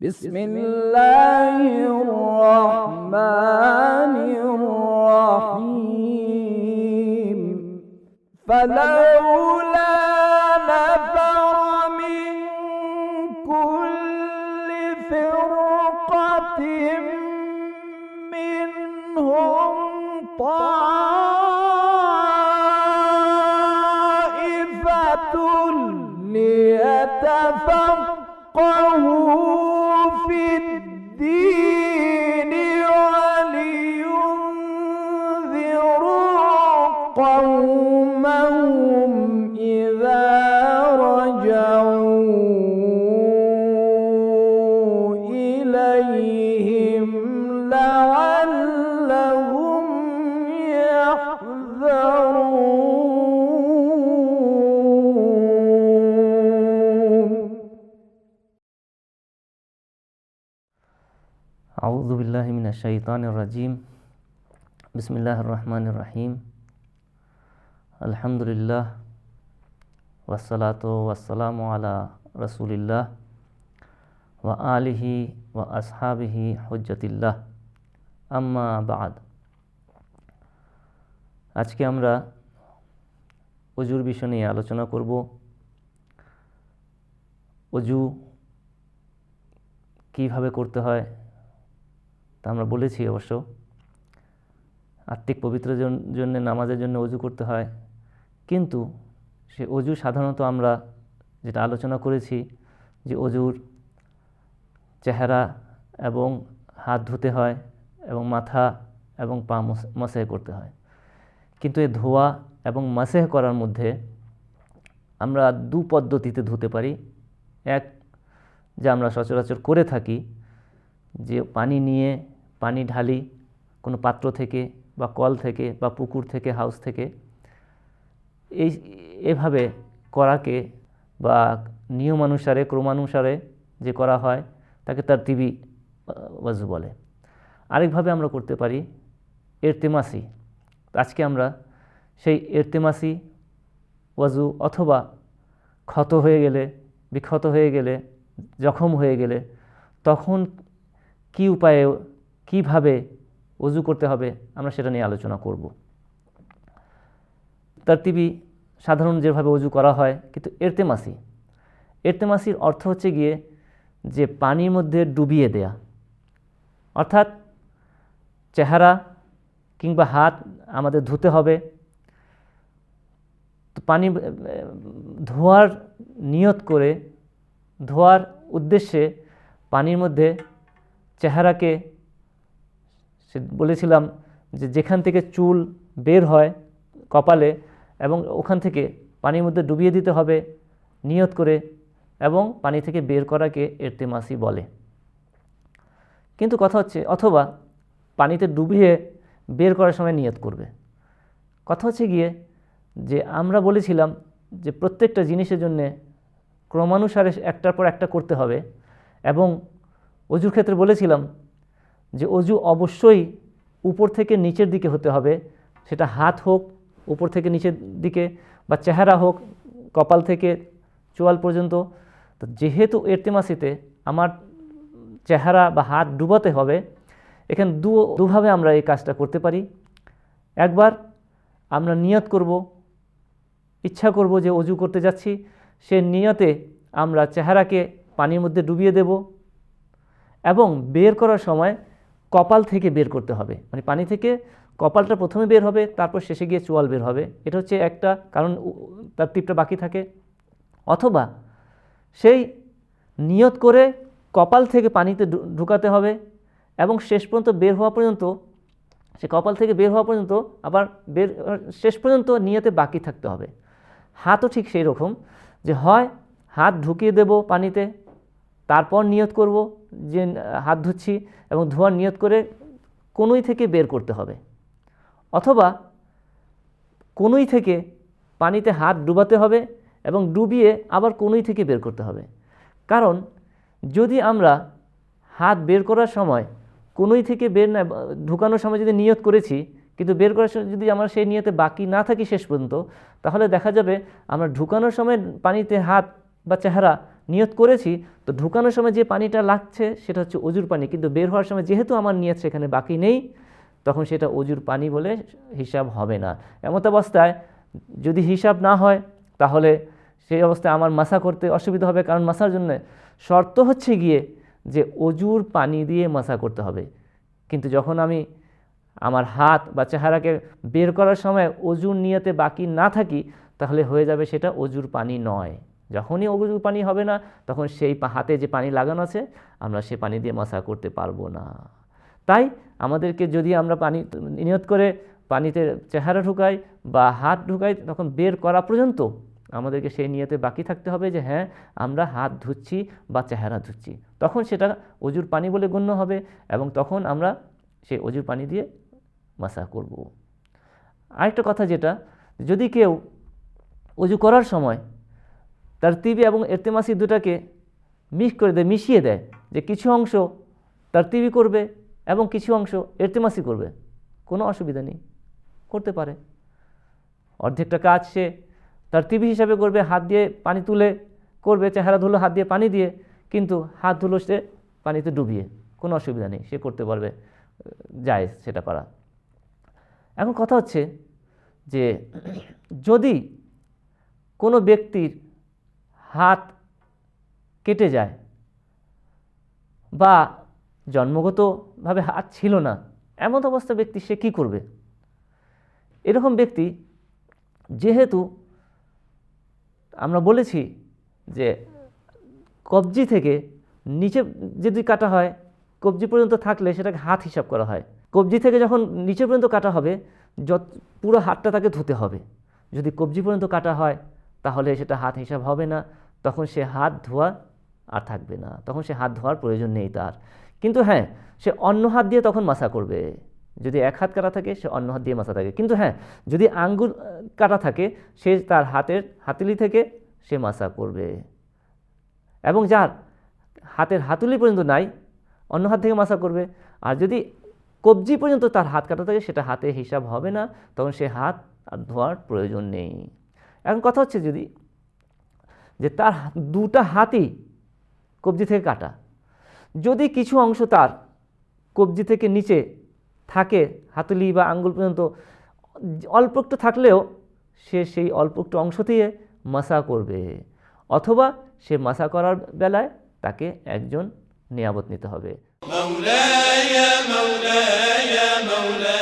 بسم الله الرحمن الرحيم. فلولا من الشيطان الرجيم بسم الله الرحمن الرحيم الحمد لله والصلاة والسلام على رسول الله وآله وأصحابه حجة الله أما بعد আজকে আমরা অজুর বিষয় নিয়ে আলোচনা করব অজু কিভাবে করতে হয় তা আমরা বলেছি অবশ্য। আত্মিক পবিত্র জন্য নামাজের জন্য অজু করতে হয়। কিন্তু সে অজু সাধারণত আমরা যেটা আলোচনা করেছি যে অজুর চেহারা এবং হাত ধুতে হয় এবং মাথা এবং পা মসেহ করতে হয়। কিন্তু এই ধোয়া এবং মাসেহ করার মধ্যে আমরা দু পদ্ধতিতে ধুতে পারি। এক, যা আমরা সচরাচর করে থাকি যে পানি নিয়ে পানি ঢালি, কোনো পাত্র থেকে বা কল থেকে বা পুকুর থেকে, হাউস থেকে, এই এভাবে করাকে বা নিয়মানুসারে, ক্রমানুসারে যে করা হয়, তাকে তার টিভি ওয়াজু বলে। আরেকভাবে আমরা করতে পারি এরতেমাসি। আজকে আমরা সেই এরতেমাসি ওয়াজু অথবা ক্ষত হয়ে গেলে, বিক্ষত হয়ে গেলে, জখম হয়ে গেলে, তখন কি উপায়ে, কীভাবে অজু করতে হবে, আমরা সেটা নিয়ে আলোচনা করব। তারতিবি সাধারণ যেভাবে অজু করা হয়, কিন্তু এরতেমাসি। এরতেমাসির অর্থ হচ্ছে গিয়ে যে পানির মধ্যে ডুবিয়ে দেয়া। অর্থাৎ চেহারা কিংবা হাত আমাদের ধুতে হবে। তো পানি ধোয়ার নিয়ত করে, ধোয়ার উদ্দেশ্যে পানির মধ্যে চেহারাকে বলেছিলাম যে যেখান থেকে চুল বের হয় কপালে এবং ওখান থেকে পানির মধ্যে ডুবিয়ে দিতে হবে, নিয়ত করে এবং পানি থেকে বের করাকে এরতেমাসি বলে। কিন্তু কথা হচ্ছে, অথবা পানিতে ডুবিয়ে বের করার সময় নিয়ত করবে। কথা হচ্ছে গিয়ে যে আমরা বলেছিলাম যে প্রত্যেকটা জিনিসের জন্যে ক্রমানুসারে একটার পর একটা করতে হবে এবং অজুর ক্ষেত্রে বলেছিলাম যে অজু অবশ্যই উপর থেকে নিচের দিকে হতে হবে। সেটা হাত হোক, উপর থেকে নিচের দিকে বা চেহারা হোক, কপাল থেকে চোয়াল পর্যন্ত। তো যেহেতু এরতেমাসিতে আমার চেহারা বা হাত ডুবাতে হবে, এখানে দু, দুভাবে আমরা এই কাজটা করতে পারি। একবার আমরা নিয়ত করব, ইচ্ছা করব যে অজু করতে যাচ্ছি, সে নিয়তে আমরা চেহারাকে পানির মধ্যে ডুবিয়ে দেব। এবং বের করার সময় কপাল থেকে বের করতে হবে। মানে পানি থেকে কপালটা প্রথমে বের হবে, তারপর শেষে গিয়ে চোয়াল বের হবে। এটা হচ্ছে একটা কারণ তার টিপটা বাকি থাকে। অথবা সেই নিয়ত করে কপাল থেকে পানিতে ঢুকাতে হবে এবং শেষ পর্যন্ত বের হওয়া পর্যন্ত, সে কপাল থেকে বের হওয়া পর্যন্ত আবার বের, শেষ পর্যন্ত নিয়তে বাকি থাকতে হবে। হাতও ঠিক সেই রকম যে হয়, হাত ঢুকিয়ে দেব পানিতে, তারপর নিয়ত করব যে হাত ধুচ্ছি এবং ধোয়ার নিয়ত করে কোনোই থেকে বের করতে হবে। অথবা কোনোই থেকে পানিতে হাত ডুবাতে হবে এবং ডুবিয়ে আবার কোনোই থেকে বের করতে হবে। কারণ যদি আমরা হাত বের করার সময় কোনোই থেকে বের না, ঢুকানোর সময় যদি নিয়ত করেছি, কিন্তু বের করার সময় যদি আমরা সেই নিয়তে বাকি না থাকি শেষ পর্যন্ত, তাহলে দেখা যাবে আমরা ঢুকানোর সময় পানিতে হাত বা চেহারা নিয়ত করেছি, তো ঢুকানোর সময় যে পানিটা লাগছে সেটা হচ্ছে অজুর পানি। কিন্তু বের হওয়ার সময় যেহেতু আমার নিয়ত সেখানে বাকি নেই, তখন সেটা অজুর পানি বলে হিসাব হবে না। এমত অবস্থায় যদি হিসাব না হয়, তাহলে সেই অবস্থায় আমার মাসা করতে অসুবিধা হবে। কারণ মাসার জন্য শর্ত হচ্ছে গিয়ে যে অজুর পানি দিয়ে মাসা করতে হবে। কিন্তু যখন আমি আমার হাত বা চেহারাকে বের করার সময় অজুর নিয়তে বাকি না থাকি, তাহলে হয়ে যাবে সেটা অজুর পানি নয়। যখনই অজুর পানি হবে না, তখন সেই হাতে যে পানি লাগানো আছে, আমরা সে পানি দিয়ে মাসা করতে পারব না। তাই আমাদেরকে যদি আমরা পানি নিয়ত করে পানিতে চেহারা ঢুকাই বা হাত ঢুকাই, তখন বের করা পর্যন্ত আমাদেরকে সেই নিয়তে বাকি থাকতে হবে যে হ্যাঁ আমরা হাত ধুচ্ছি বা চেহারা ধুচ্ছি। তখন সেটা অজুর পানি বলে গণ্য হবে এবং তখন আমরা সেই অজুর পানি দিয়ে মাসা করব। আরেকটা কথা যেটা, যদি কেউ অজু করার সময় তার তিবি এবং এরতেমাসি দুটাকে মিক্স করে দেয়, মিশিয়ে দেয় যে কিছু অংশ তার তিবি করবে এবং কিছু অংশ এরতেমাসি করবে। কোনো অসুবিধা নেই, করতে পারে। অর্ধেকটা কাজ সে তার তিবি হিসাবে করবে, হাত দিয়ে পানি তুলে করবে, চেহারা ধুলো, হাত দিয়ে পানি দিয়ে, কিন্তু হাত ধুলো সে পানিতে ডুবিয়ে। কোনো অসুবিধা নেই, সে করতে পারবে, যায় সেটা করা। এখন কথা হচ্ছে যে যদি কোনো ব্যক্তির হাত কেটে যায় বা জন্মগতভাবে হাত ছিল না, এমন অবস্থা ব্যক্তি সে কী করবে? এরকম ব্যক্তি যেহেতু আমরা বলেছি যে কবজি থেকে নিচে যদি কাটা হয়, কবজি পর্যন্ত থাকলে সেটাকে হাত হিসাব করা হয়। কবজি থেকে যখন নিচে পর্যন্ত কাটা হবে, যত পুরো হাতটা তাকে ধুতে হবে। যদি কবজি পর্যন্ত কাটা হয় তাহলে সেটা হাত হিসাব হবে না। তখন সে হাত ধোয়া আর থাকবে না। তখন সে হাত ধোয়ার প্রয়োজন নেই তার। কিন্তু হ্যাঁ সে অন্য হাত দিয়ে তখন মাসা করবে। যদি এক হাত কাটা থাকে, সে অন্য হাত দিয়ে মাসা থাকে। কিন্তু হ্যাঁ যদি আঙ্গুল কাটা থাকে, সে তার হাতের হাতুলি থেকে সে মাসা করবে। এবং যার হাতের হাতুলি পর্যন্ত নাই, অন্য হাত থেকে মাসা করবে। আর যদি কবজি পর্যন্ত তার হাত কাটা থাকে, সেটা হাতে হিসাব হবে না। তখন সে হাত আর ধোয়ার প্রয়োজন নেই। এখন কথা হচ্ছে যদি যে তার দুটা হাতই কবজি থেকে কাটা। যদি কিছু অংশ তার কবজি থেকে নিচে থাকে, হাতুলি বা আঙ্গুল পর্যন্ত, অল্প একটু থাকলেও সে সেই অল্প একটু অংশ দিয়ে মাসা করবে। অথবা সে মাসা করার বেলায় তাকে একজন নিয়াবত নিতে হবে। মৌলা মৌলা মৌলা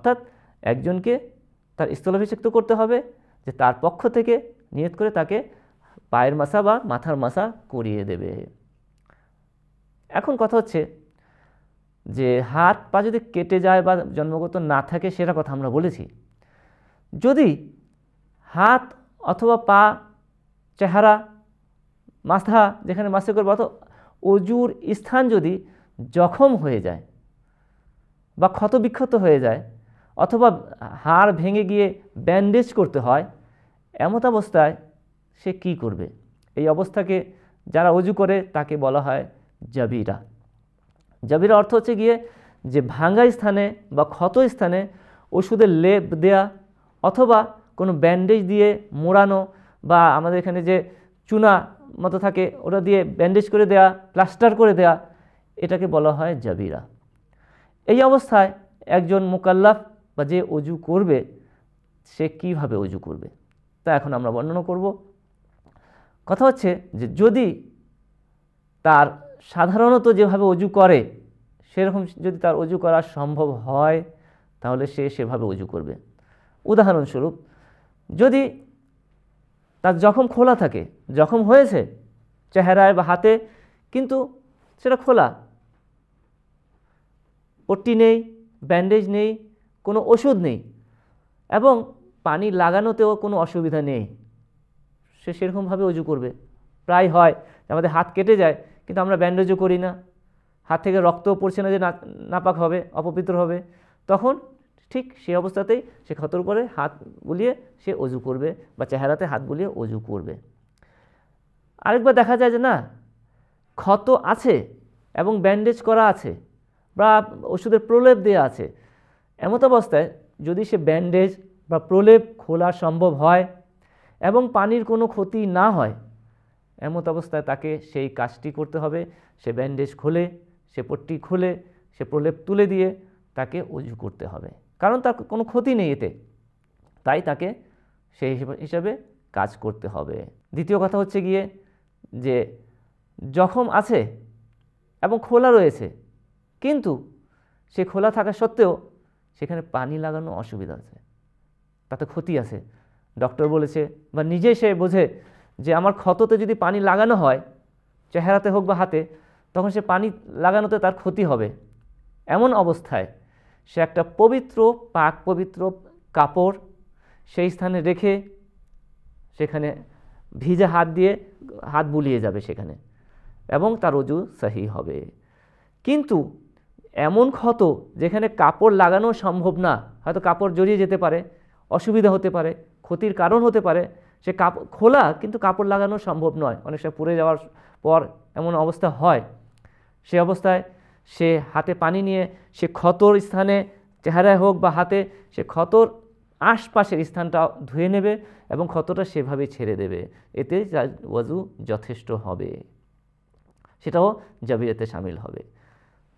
অর্থাৎ একজনকে তার স্থলাভিষিক্ত করতে হবে, যে তার পক্ষ থেকে নিয়ত করে তাকে পায়ের মাসা বা মাথার মাসা করিয়ে দেবে। এখন কথা হচ্ছে যে হাত পা যদি কেটে যায় বা জন্মগত না থাকে, সেটা কথা আমরা বলেছি। যদি হাত অথবা পা, চেহারা, মাথা যেখানে মাসে করবে অথবা অজুর স্থান যদি জখম হয়ে যায় বা ক্ষতবিক্ষত হয়ে যায় অথবা হাড় ভেঙে গিয়ে ব্যান্ডেজ করতে হয়, এমত অবস্থায় সে কি করবে? এই অবস্থাকে যারা অজু করে তাকে বলা হয় জাবিরা। জাবিরা অর্থ হচ্ছে গিয়ে যে ভাঙ্গা স্থানে বা ক্ষত স্থানে ওষুধের লেপ দেয়া অথবা কোনো ব্যান্ডেজ দিয়ে মোড়ানো বা আমাদের এখানে যে চুনা মতো থাকে ওটা দিয়ে ব্যান্ডেজ করে দেয়া প্লাস্টার করে দেয়া, এটাকে বলা হয় জাবিরা। এই অবস্থায় একজন মোকাল্লাফ বা যে অজু করবে, সে কীভাবে অজু করবে? তা এখন আমরা বর্ণনা করব। কথা হচ্ছে যে যদি তার সাধারণত যেভাবে অজু করে, সেরকম যদি তার অজু করা সম্ভব হয়, তাহলে সে সেভাবে অজু করবে। উদাহরণস্বরূপ, যদি তার জখম খোলা থাকে, জখম হয়েছে চেহারায় বা হাতে, কিন্তু সেটা খোলা। পট্টি নেই, ব্যান্ডেজ নেই কোনো ওষুধ নেই এবং পানি লাগানোতেও কোনো অসুবিধা নেই। সে সেরকমভাবে অজু করবে। প্রায় হয় আমাদের হাত কেটে যায়, কিন্তু আমরা ব্যান্ডেজও করি না। হাত থেকে রক্তও পড়ছে না যে নাপাক হবে, অপবিত্র হবে। তখন ঠিক সেই অবস্থাতেই সে ক্ষতর করে হাত বুলিয়ে সে অজু করবে বা চেহারাতে হাত বুলিয়ে অজু করবে। আরেকবার দেখা যায় যে না, ক্ষত আছে এবং ব্যান্ডেজ করা আছে বা ওষুধের প্রলেপ দেওয়া আছে। এমত অবস্থায় যদি সে ব্যান্ডেজ বা প্রলেপ খোলা সম্ভব হয় এবং পানির কোনো ক্ষতি না হয়, এমত অবস্থায় তাকে সেই কাজটি করতে হবে। সে ব্যান্ডেজ খোলে, সে পট্টি খুলে, সে প্রলেপ তুলে দিয়ে তাকে উজু করতে হবে। কারণ তার কোনো ক্ষতি নেই এতে। তাই তাকে সেই হিসাবে কাজ করতে হবে। দ্বিতীয় কথা হচ্ছে গিয়ে যে জখম আছে এবং খোলা রয়েছে, কিন্তু সে খোলা থাকা সত্ত্বেও সেখানে পানি লাগানো অসুবিধা আছে। তাতে ক্ষতি আছে। ডক্টর বলেছে বা নিজে সে বোঝে যে আমার ক্ষততে যদি পানি লাগানো হয়, চেহারাতে হোক বা হাতে, তখন সে পানি লাগানোতে তার ক্ষতি হবে। এমন অবস্থায় সে একটা পবিত্র, পাক পবিত্র কাপড় সেই স্থানে রেখে সেখানে ভিজে হাত দিয়ে হাত বুলিয়ে যাবে সেখানে এবং তার অজু সাহি হবে। কিন্তু এমন ক্ষত যেখানে কাপড় লাগানো সম্ভব না, হয়তো কাপড় জড়িয়ে যেতে পারে, অসুবিধা হতে পারে, ক্ষতির কারণ হতে পারে, সে কাপড় খোলা কিন্তু কাপড় লাগানো সম্ভব নয়। অনেক সময় পুড়ে যাওয়ার পর এমন অবস্থা হয়। সে অবস্থায় সে হাতে পানি নিয়ে সে ক্ষতর স্থানে চেহারায় হোক বা হাতে, সে ক্ষতর আশপাশের স্থানটা ধুয়ে নেবে এবং ক্ষতটা সেভাবে ছেড়ে দেবে। এতে ওয়াজু যথেষ্ট হবে। সেটাও জাবিরাতে সামিল হবে।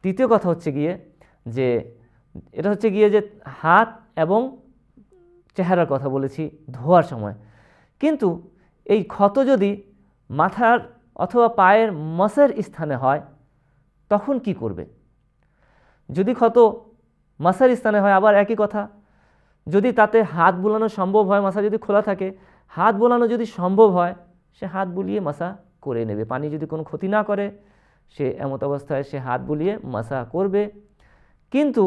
তৃতীয় কথা হচ্ছে গিয়ে যে, এটা হচ্ছে গিয়ে যে হাত এবং চেহারার কথা বলেছি ধোয়ার সময়। কিন্তু এই ক্ষত যদি মাথার অথবা পায়ের মসের স্থানে হয়, তখন কি করবে? যদি ক্ষত মাসার স্থানে হয়, আবার একই কথা। যদি তাতে হাত বুলানো সম্ভব হয়, মাসা যদি খোলা থাকে, হাত বোলানো যদি সম্ভব হয়, সে হাত বুলিয়ে মাসা করে নেবে। পানি যদি কোনো ক্ষতি না করে সে এমত অবস্থায় সে হাত বুলিয়ে মাসা করবে। কিন্তু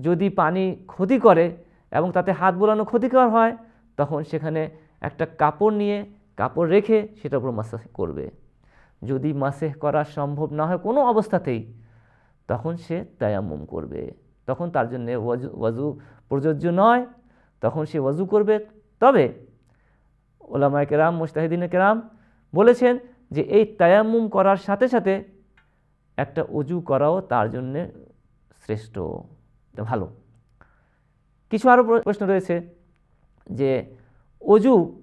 যদি পানি ক্ষতি করে এবং তাতে হাত বোলানো ক্ষতিকর হয়, তখন সেখানে একটা কাপড় নিয়ে কাপড় রেখে সেটার উপর মাসাজ করবে। যদি মাসে করা সম্ভব না হয় কোনো অবস্থাতেই, তখন সে তায়াম্মুম করবে। তখন তার জন্য ওয়াজু ওয়াজু প্রযোজ্য নয়। তখন সে ওয়াজু করবে। তবে ওলামায় কেরাম মুস্তাহিদিনে কেরাম বলেছেন যে এই তায়াম্মুম করার সাথে সাথে একটা অজু করাও তার জন্যে শ্রেষ্ঠ। ভালো। কিছু আরও প্রশ্ন রয়েছে যে অজু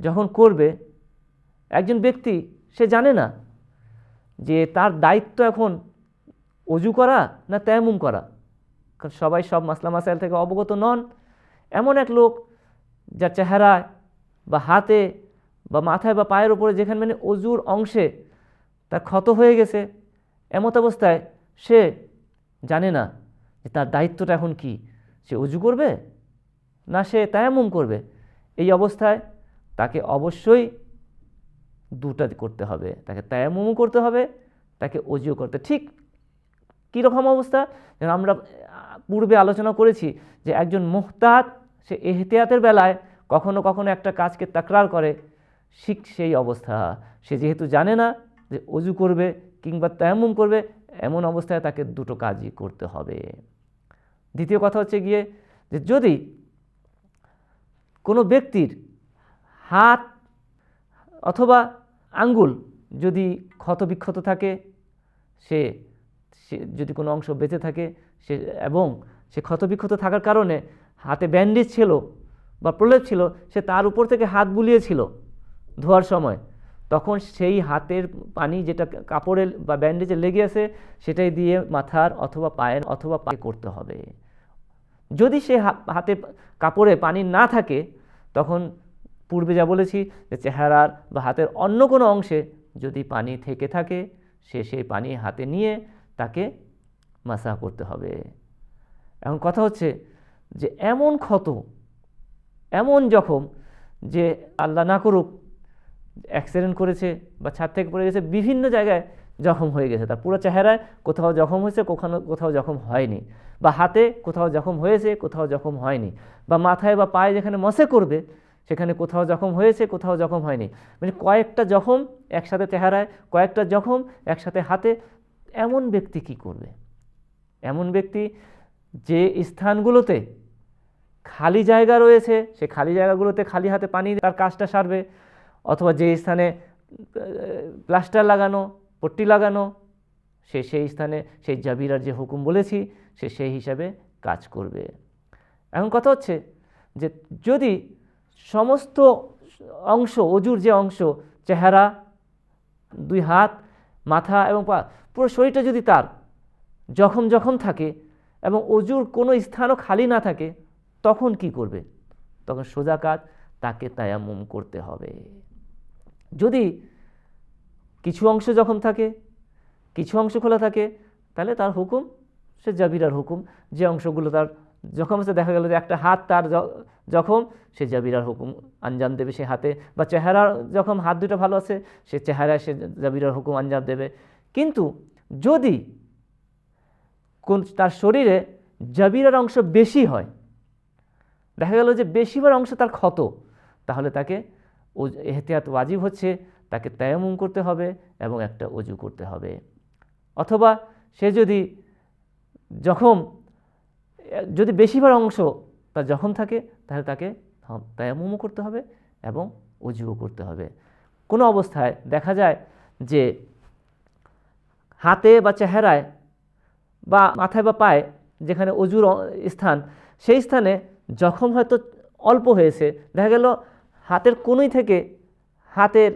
যখন করবে, একজন ব্যক্তি, সে জানে না যে তার দায়িত্ব এখন অজু করা না তেমুম করা? কারণ সবাই সব মাসলা মাসাইল থেকে অবগত নন। এমন এক লোক যার চেহারায় বা হাতে বা মাথায় বা পায়ের ওপরে যেখানে মানে অজুর অংশে তার ক্ষত হয়ে গেছে, এমত অবস্থায় সে জানে না যে তার দায়িত্বটা এখন কি। সে অজু করবে না সে তায়াম্মুম করবে? এই অবস্থায় তাকে অবশ্যই দুটা করতে হবে। তাকে তায়াম্মুমও করতে হবে, তাকে অজুও করতে ঠিক কীরকম অবস্থা? যেন আমরা পূর্বে আলোচনা করেছি যে একজন মুহতাত সে এহতিয়াতের বেলায় কখনো কখনো একটা কাজকে তাকরার করে। ঠিক সেই অবস্থা। সে যেহেতু জানে না যে অজু করবে কিংবা তায়াম্মুম করবে, এমন অবস্থায় তাকে দুটো কাজই করতে হবে। দ্বিতীয় কথা হচ্ছে গিয়ে যে যদি কোনো ব্যক্তির হাত অথবা আঙ্গুল যদি ক্ষত বিক্ষত থাকে, সে যদি কোনো অংশ বেঁচে থাকে, সে এবং সে ক্ষতবিক্ষত থাকার কারণে হাতে ব্যান্ডেজ ছিল বা প্রলেপ ছিল, সে তার উপর থেকে হাত বুলিয়েছিল ধোয়ার সময়। তখন সেই হাতের পানি যেটা কাপড়ে বা ব্যান্ডেজে লেগে আছে, সেটাই দিয়ে মাথার অথবা পায়ের অথবা পায়ে করতে হবে। যদি সে হাতে কাপড়ে পানি না থাকে, তখন পূর্বে যা বলেছি যে চেহারার বা হাতের অন্য কোনো অংশে যদি পানি থেকে থাকে, সে সেই পানি হাতে নিয়ে তাকে মাসা করতে হবে। এখন কথা হচ্ছে যে এমন ক্ষত, এমন জখম যে আল্লাহ না করুক অ্যাক্সিডেন্ট করেছে বা ছাদ থেকে পড়ে গেছে, বিভিন্ন জায়গায় জখম হয়ে গেছে। তার পুরো চেহারায় কোথাও জখম হয়েছে কোথাও কোথাও জখম হয়নি। বা হাতে কোথাও জখম হয়েছে, কোথাও জখম হয়নি। বা মাথায় বা পায়ে যেখানে মশে করবে, সেখানে কোথাও জখম হয়েছে, কোথাও জখম হয়নি। মানে কয়েকটা জখম একসাথে চেহারায়, কয়েকটা জখম একসাথে হাতে, এমন ব্যক্তি কি করবে? এমন ব্যক্তি যে স্থানগুলোতে খালি জায়গা রয়েছে, সে খালি জায়গাগুলোতে খালি হাতে পানি তার কাজটা সারবে অথবা যে স্থানে প্লাস্টার লাগানো, পট্টি লাগানো, সে সেই স্থানে, সেই জাবিরার যে হুকুম বলেছি, সে সেই হিসাবে কাজ করবে। এখন কথা হচ্ছে যে যদি সমস্ত অংশ, অজুর যে অংশ, চেহারা, দুই হাত, মাথা এবং পা, পুরো শরীরটা যদি তার, জখম জখম থাকে এবং অজুর কোনো স্থানও খালি না থাকে, তখন কি করবে? তখন সোজা কাজ, তাকে তায়ামুম করতে হবে। যদি কিছু অংশ জখম থাকে, কিছু অংশ খোলা থাকে, তাহলে তার হুকুম, সে জাবিরার হুকুম, যে অংশগুলো তার যখন সে দেখা গেল যে একটা হাত তার জখম, সে জাবিরার হুকুম, আঞ্জাম দেবে সে হাতে, বা চেহারা যখন হাত দুটো ভালো আছে, সে চেহারায় সে জাবিরার হুকুম, আঞ্জাম দেবে। কিন্তু যদি কোন তার শরীরে জাবিরার অংশ বেশি হয়, দেখা গেল যে বেশিবার অংশ তার ক্ষত, তাহলে তাকে ও- এহতিয়াত ওয়াজিব হচ্ছে তাকে তায়ামুম করতে হবে এবং একটা অজু করতে হবে। অথবা সে যদি এ, যদি বেশিবার অংশ তার জখম থাকে তাহলে তাকে তায়ামুমও করতে হবে এবং অজুও করতে হবে। কোনো অবস্থায় দেখা যায় যে হাতে বা চেহারায় বা মাথায় বা পায়ে যেখানে অজুর স্থান সেই স্থানে জখম হয়তো অল্প হয়েছে দেখা গেল হাতের কোনোই থেকে হাতের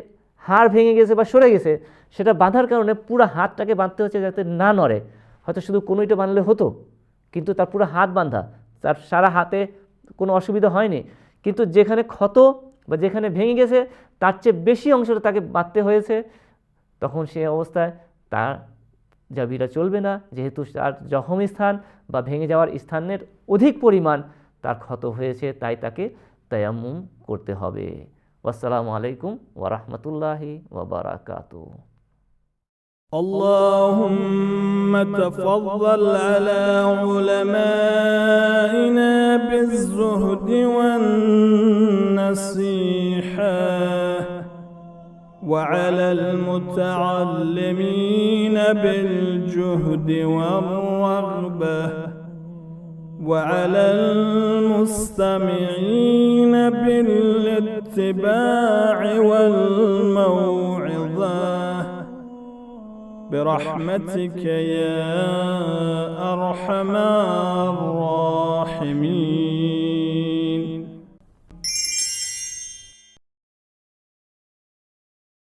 হাড় ভেঙে গেছে বা সরে গেছে, সেটা বাঁধার কারণে পুরো হাতটাকে বাঁধতে হচ্ছে যাতে না নড়ে। হয়তো শুধু কোনোইটা বাঁধলে হতো, কিন্তু তার পুরো হাত বাঁধা, তার সারা হাতে কোনো অসুবিধা হয়নি। কিন্তু যেখানে ক্ষত বা যেখানে ভেঙে গেছে, তার চেয়ে বেশি অংশটা তাকে বাঁধতে হয়েছে। তখন সে অবস্থায় তার জাবিরা চলবে না, যেহেতু তার জখম স্থান বা ভেঙে যাওয়ার স্থানের অধিক পরিমাণ তার ক্ষত হয়েছে, তাই তাকে তায়াম্মুম করতে হবে আসসালামু আলাইকুম ওরহমতুল্লাহি ওবরাকাতু اللهم تفضل على علمائنا بالزهد والنصيحة وعلى المتعلمين بالجهد والرغبة وعلى المستمعين بالاتباع والموعظة. برحمتك يا أرحم الراحمين.